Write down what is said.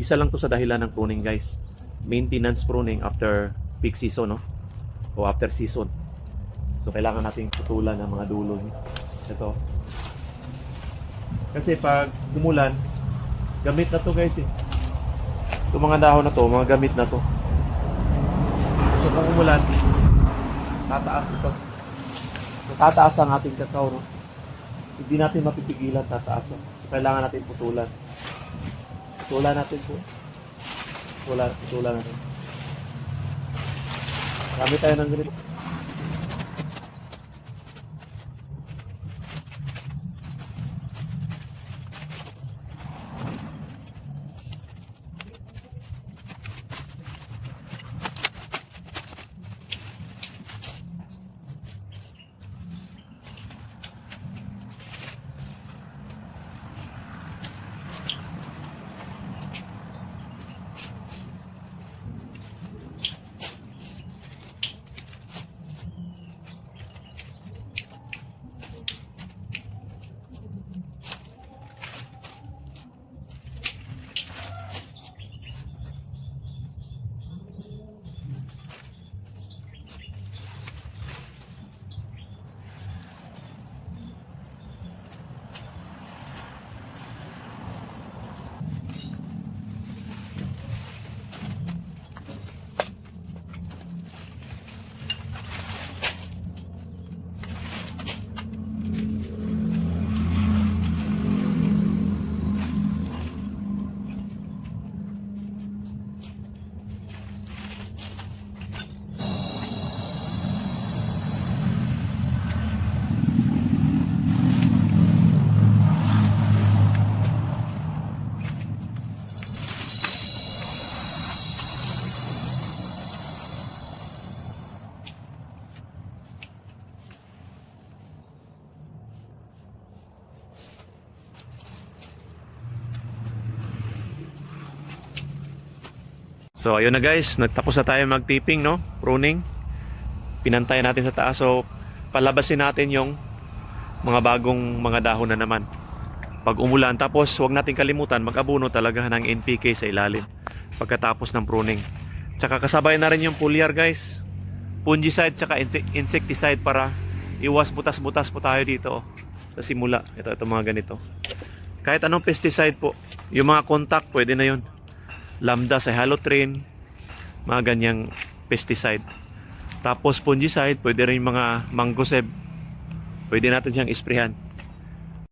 Isa lang to sa dahilan ng pruning guys. Maintenance pruning after peak season, no? O after season. So kailangan nating putulan ang mga dulo niya. Ito. Kasi pag umulan, gamit na to guys eh. Itong mga dahon na to, mga gamit na to. So pag umulan, tataas ito. Tataas ang ating kakao, no? Hindi natin mapipigilan tataas yan. So, kailangan natin putulan. Putulan natin po. Putulan, putulan natin. Gamit tayo ng ganito. So ayun na guys, nagtapos na tayo mag-tipping, no? Pruning. Pinantay natin sa taas. So palabasin natin yung mga bagong mga dahon na naman. Pag umulan, tapos huwag natin kalimutan mag-abuno talaga ng NPK sa ilalim pagkatapos ng pruning. Tsaka kasabay na rin yung foliar guys. Fungicide tsaka insecticide para iwas butas-butas po tayo dito oh, sa simula. Ito, ito mga ganito. Kahit anong pesticide po, yung mga contact pwede na yun lambda sa halotrain, mga ganyang pesticide. Tapos fungicide, pwede rin mga mangoseb. Pwede natin siyang isprehan.